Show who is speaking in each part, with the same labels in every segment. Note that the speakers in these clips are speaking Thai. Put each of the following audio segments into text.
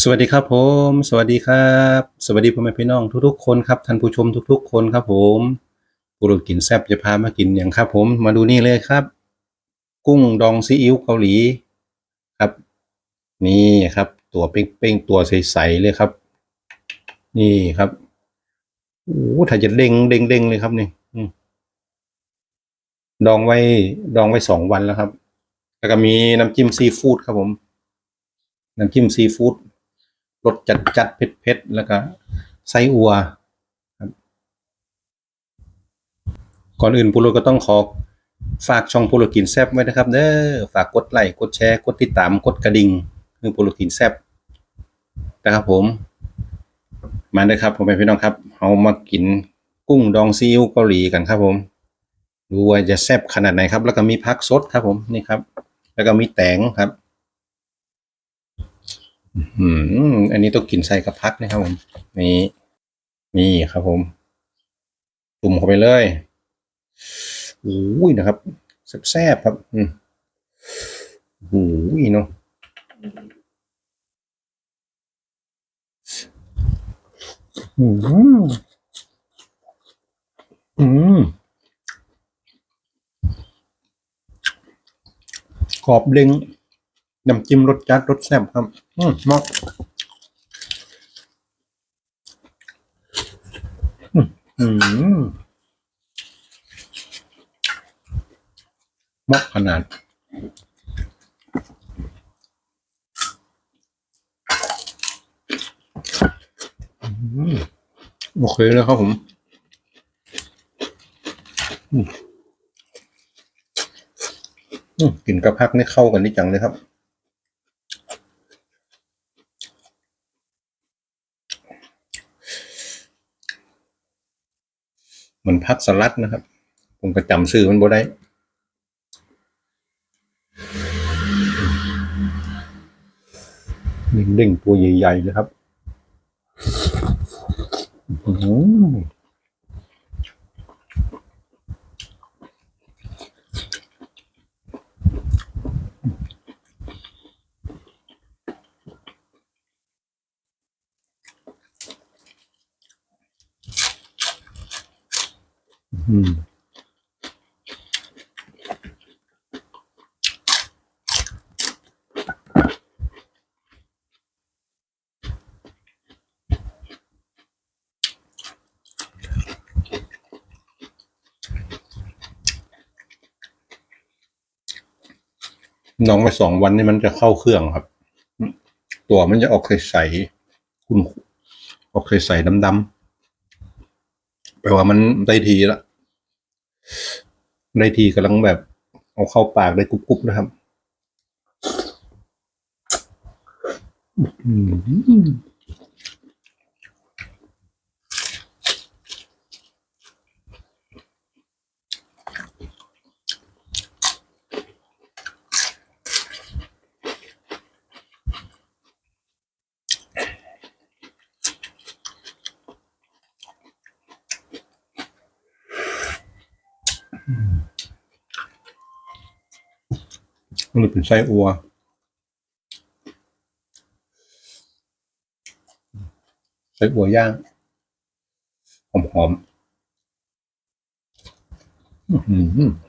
Speaker 1: สวัสดีครับผม สวัสดีครับ สวัสดีพ่อแม่พี่น้องทุกๆคนครับท่านผู้ชมทุก ๆ คนครับผมกูรูกินแซบจะพามากินอย่างครับ ผมมาดูนี่เลยครับ กุ้งดองซีอิ๊วเกาหลีครับ นี่ครับ ตัวเป้งๆตัวใสๆเลยครับ นี่ครับโอ้ถ้าจะเด้งเด้งเด้งเลยครับนี่ดองไว้ดองไว้สองวันแล้วครับ แล้วก็มีน้ำจิ้มซีฟู้ดครับผม น้ำจิ้มซีฟู้ด รสจัดจัดเผ็ดเผ็ดๆแล้วก็ไส้อัวก่อนอื่นปูโรก็ต้องขอฝากช่องปูโรกินแซบไว้นะครับเด้อฝากกดไลค์กดแชร์กดติดตามกดกระดิ่งคือปูโรกินแซบนะครับผม มาเลยครับผมไปพี่น้องครับเรามากินกุ้งดองซีอิ๊วเกาหลีกันครับผมดูว่าจะแซ่บขนาดไหนครับ แล้วก็มีพักสดครับผมนี่ครับ แล้วก็มีแตงครับ อืมอันนี้ต้องกินใส่กับพักนะครับผมนี่นี่ครับผมจุ่มเข้าไปเลยอุ้ยนะครับแซ่บๆครับ อืมอุ้ยเนาะอืมอืมกรอบเด้งน้ำจิ้มรสจัดรสแซ่บครับ อืมเหมาะอืมอืมาะขนาดอืมโอเคเลยครับผมอืมกลิ่นกระพักนี่เข้ากันนี่จังเลยครับ เหมือนพักสลัดนะครับ ผมก็จำชื่อมันบ่ได้เด้งๆตัวใหญ่ๆเลยครับ อืม อืมน้องไปสองวันนี่มันจะเข้าเครื่องครับ ตัวมันจะออกใสๆคุณออกใสๆดำๆแปลว่ามันได้ทีละ ได้ทีกำลังแบบ เอาเข้าปากได้กรุบๆนะครับ อืม มันเลยเป็นไส้อัวไส้อัวย่างหอมหอมๆ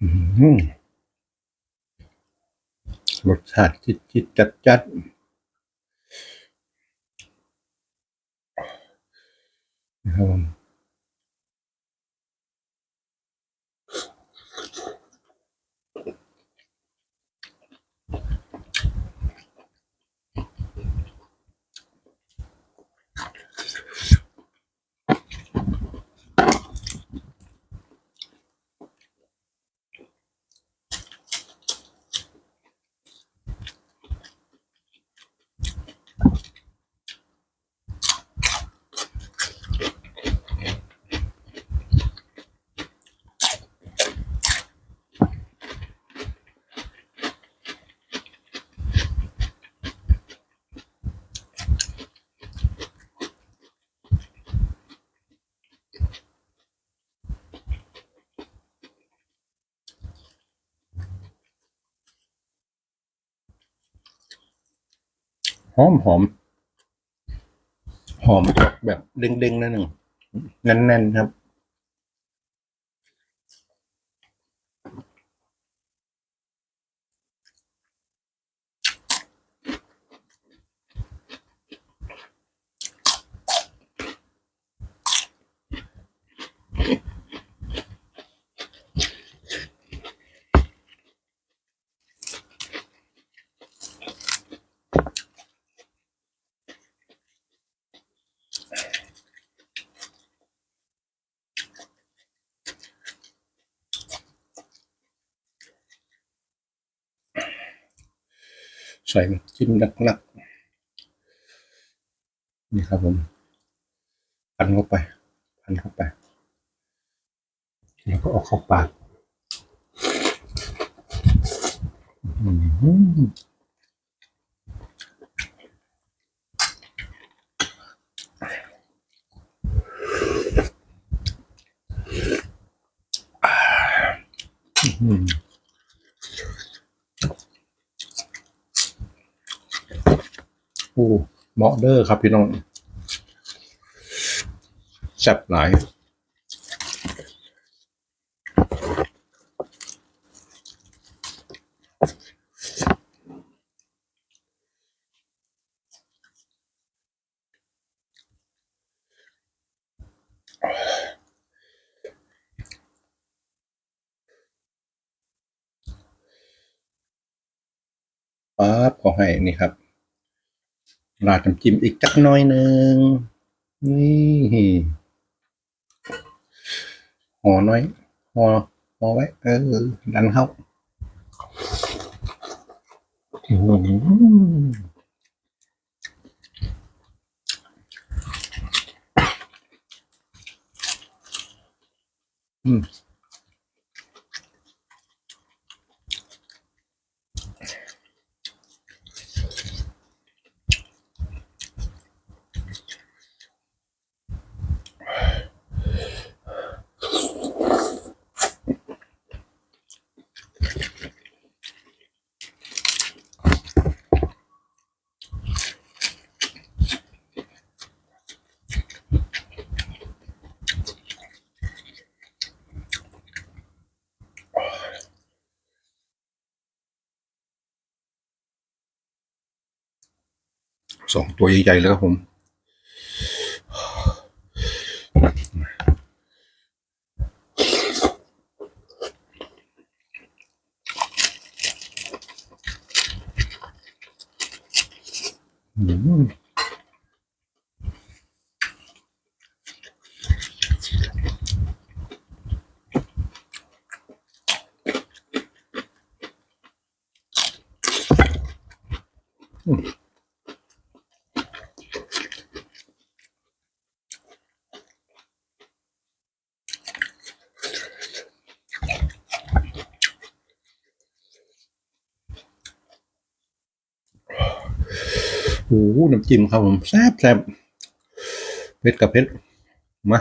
Speaker 1: อื้อหือเหมาะขนาดรสชาติจิตจิตจัดจัดนะครับ หอมหอม หอมแบบเด้งๆนั่นหนึ่งแน่นๆครับ ใส่จิ้มหนักๆนี่ครับผม พันเข้าไป พันเข้าไป แล้วก็ออกเข้าปากอืม อืมโอ้เหมาะเด้อครับพี่น้องแซ่บหลายปั๊บขอให้นี่ครับ ราดน้ำจิ้มอีกจักน้อยหนึ่งนี่ห่อน้อยห่อห่อไว้ เออ ดันเข้าอืม สองตัวใหญ่ๆเลยครับผมอืม โอ้โหน้ำจิ้มครับผมแซ่บแซ่บเผ็ดกับเผ็ดมา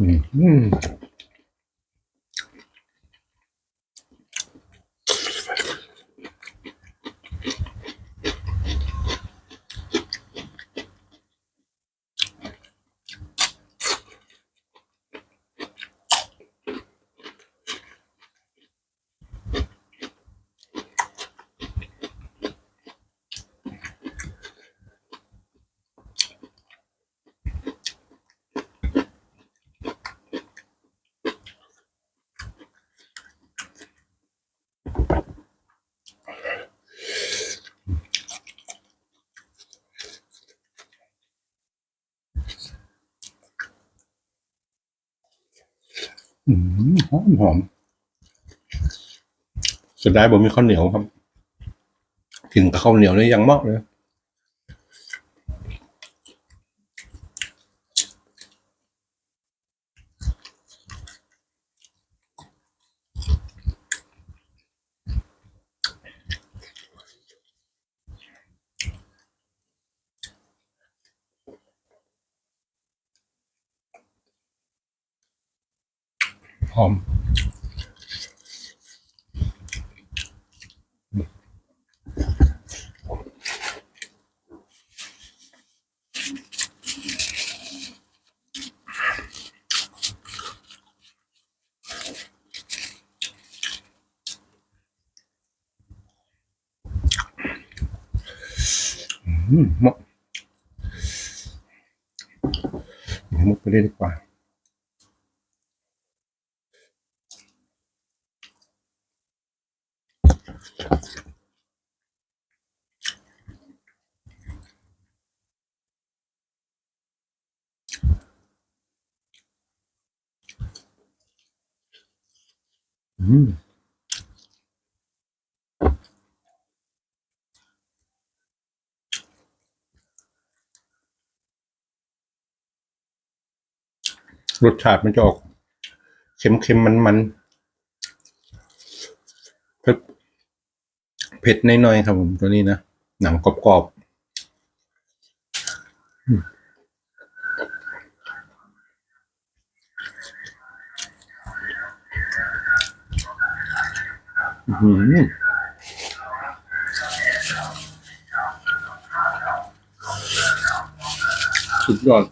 Speaker 1: อืม อืมหอมหอมเสียดายบ่มีข้าวเหนียวครับกินกับข้าวเหนียวนี่ยังมากเลย หอม อืมเหมาะมุกไปเรื่อยดีกว่า รสชาติมันจะออกเค็มๆมันๆเผ็ดเผ็ดน้อยๆครับผมตัวนี้นะ หนังกรอบๆอืมอื้อหือ สุดยอด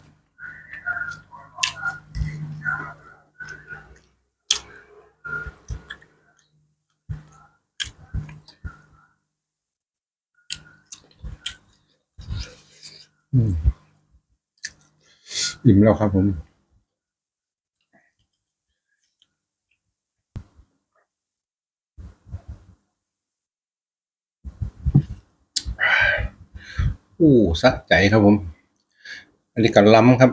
Speaker 1: อืมอิ่มแล้วครับผม อู้สะใจครับผม อันนี้ก็ล้ำครับ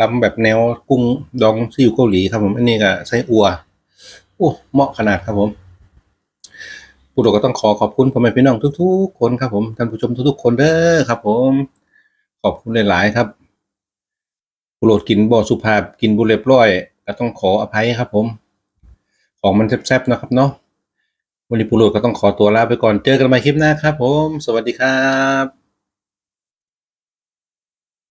Speaker 1: ล้ำแบบแนวกุ้งดองซีอิ๊วเกาหลีครับผม อันนี้ก็ไส้อัวโอ้เหมาะขนาดครับผมผู้โดก็ต้องขอขอบคุณพ่อแม่พี่น้องทุก ๆ คนครับผมท่านผู้ชมทุกๆคนเด้อครับ ผม ขอบคุณหลายๆครับผู้โหลดกินบ่สุภาพกินบุเรียบร้อยก็ต้องขออภัยครับ ผม ของมันแซ่บๆนะครับเนาะวันนี้ผู้โหลดก็ต้องขอตัวลาไปก่อนเจอกันใหม่คลิปหน้าครับ ผม สวัสดีครับ